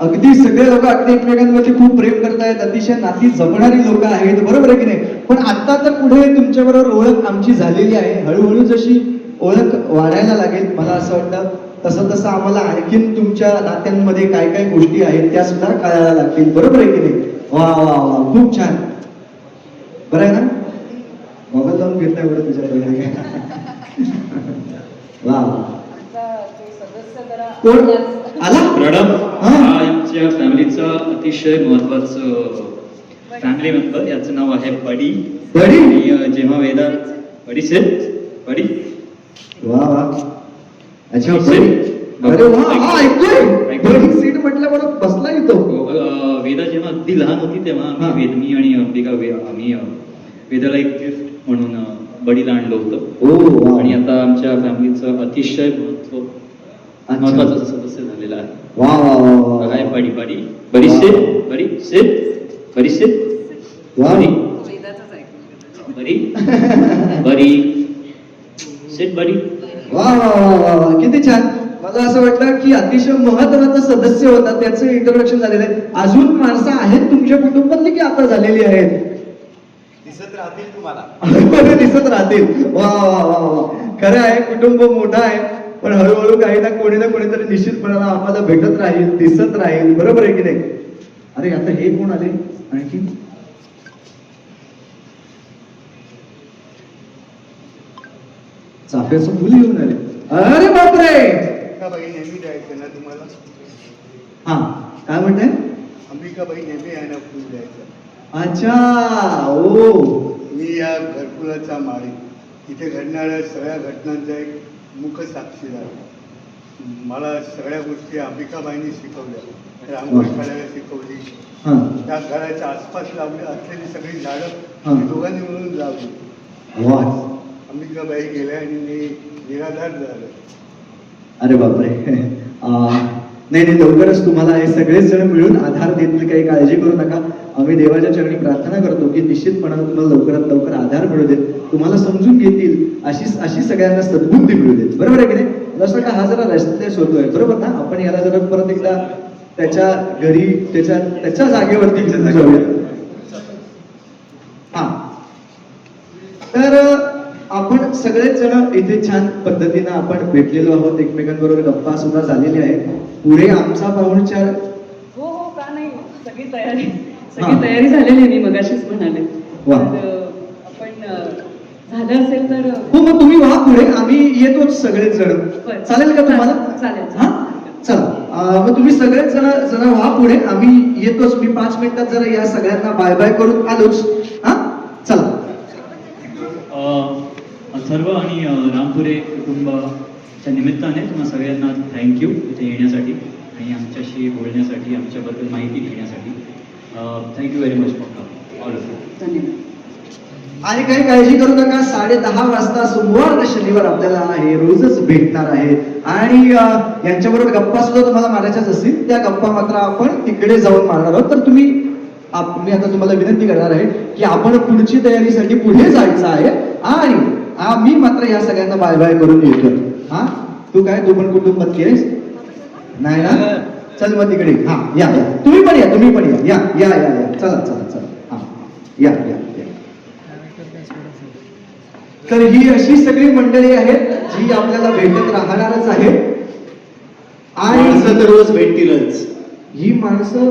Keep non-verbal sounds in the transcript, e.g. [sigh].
अगदी सगळे लोक अगदी एकमेकांवरती खूप प्रेम करतायत अतिशय नाती जपणारी लोक आहेत बरोबर आहे की नाही? पण आता तर पुढे तुमच्याबरोबर ओळख आमची झालेली आहे. हळूहळू जशी ओळख वाढायला लागेल मला असं वाटतं तसं तसं आम्हाला आणखीन तुमच्या नात्यांमध्ये काय काय गोष्टी आहेत त्या सुद्धा कळायला लागतील. बरोबर आहे की नाही? वा वा वा खूप छान. बरं आहे ना? मोबाईल लावून घेताय बरं तुझ्याकडे. [laughs] वा वा. आमचा तो सदस्य जरा कोण? आला? प्रणव. हा. आमच्या फॅमिलीचं अतिशय महत्वाचं फॅमिली मेंबर याचं नाव आहे बडी बडी? आणि जेव्हा वेदा बडी सेट बडी वा वा अच्छा सीट? बडी. अरे वा हा ऐकतोय. बडी सीट बसला येतो वेदा जेव्हा अगदी लहान होती तेव्हा. आम्ही वेद मी आणि अंबिका आम्ही वेदाला एक गिफ्ट म्हणून बडीला आणलं होतं आणि आता आमच्या फॅमिलीचं अतिशय महत्त्व. महत्वाचं सदस्य झालेलं आहे. वा वा वा वा काय सेट बडी सेट बडी सेट वा. ऐकलं बरी. बरी. [laughs] सेट बरी. वा वा वा वा वा. किती छान. मला असं वाटलं की अतिशय महत्त्वाचा सदस्य होता. त्याचं इंट्रोडक्शन झालेलं आहे. अजून माणसं आहेत तुमच्या कुटुंबातली की आता झालेली आहेत? दिसत राहतील तुम्हाला. बरं [laughs] दिसत राहतील. वा वा वा वा. खरं आहे कुटुंब मोठं आहे. पण हळूहळू काही ना कोणी ना कोणीतरी निश्चितपणाला आम्हाला भेटत राहील दिसत राहील. बरोबर आहे की नाही? अरे आता हे कोण आले? आणखी? चाफ्याचं फुल येऊन आले. अरे बापरे! अंबिकाबाई नेहमी द्यायचं ना तुम्हाला? हा काय म्हणताय? अंबिकाबाई नेहमी आहे ना फुल द्यायचं. अच्छा ओ. मी या घरकुलाचा माळी इथे घडणाऱ्या सगळ्या घटनांचा एक मुख साक्षीदार. मला सगळ्या गोष्टी अंबिकाबाईंनी शिकवल्या. रांगोळी काढायला शिकवली. हा. त्या घराच्या आसपास लावली. असलेली सगळी. झाडं दोघांनी मिळून लावली. अंबिकाबाई गेल्या आणि मी निराधार झालो. अरे बापरे. नाही नाही लवकरच तुम्हाला हे सगळेच जण मिळून आधार देतील काही काळजी करू नका. आम्ही देवाच्या चरणी प्रार्थना करतो की निश्चितपणाने तुम्हाला लवकरात लवकर आधार मिळू देत. तुम्हाला समजून घेतील. अशी अशी सगळ्यांना सद्बुद्धी मिळू देत. बरोबर आहे की नाही? जसं का हा जरा रस्ते होतोय बरोबर ना? आपण याला जरा परत एकदा त्याच्या घरी त्याच्या त्याच्या जागेवरती जाऊया. हा. तर आपण सगळेच जण इथे छान पद्धतीनं आपण भेटलेलो आहोत. एकमेकांबरोबर गप्पा सुद्धा झालेल्या आहेत. पुढे आमचा पाहुणचार हो हो का नाही? सगळी तयारी. सगळी तयारी झालेली आहे, मी मगाशीच म्हणाले. वा. झालं असेल तर हो मग तुम्ही व्हा पुढे. आम्ही येतोच सगळेच जण बरं. चालेल का तुम्हाला? चालेल. हा? चला. अं, मग तुम्ही सगळेच जण जरा व्हा पुढे. आम्ही येतोच. मी पाच मिनिटात जरा या सगळ्यांना बाय बाय करून आलोच. हा? चला. अथर्व आणि अ, रामपुरे कुटुंबाच्या निमित्ताने तुम्हा सगळ्यांना थँक्यू इथे येण्यासाठी आणि आमच्याशी बोलण्यासाठी आमच्याबद्दल माहिती घेण्यासाठी. Thank you very much all of you धन्यवाद. आणि काही काळजी करू नका साडे दहा वाजता सोमवार शनिवार आपल्याला हे रोजच भेटणार आहे. आणि यांच्याबरोबर गप्पा सुद्धा तुम्हाला मारायच्याच असतील. त्या गप्पा मात्र आपण तिकडे जाऊन मारणार आहोत. तर तुम्ही आप- मी आता तुम्हाला विनंती करणार आहे की आपण पुढची तयारीसाठी पुढे जायचं आहे आणि मी मात्र या सगळ्यांना बाय बाय करून येतो हा? तू काय? तू पण कुटुंबात केस नाही ना? चल मग तिकडे. हा या तुम्ही पण या तुम्ही पण या. या या या. या चला चला. चला हा. या या. तर ही अशी सगळी मंडळी आहेत जी आपल्याला भेटत राहणारच आहे आणि माणसं तर रोज भेटतीलच. ही माणसं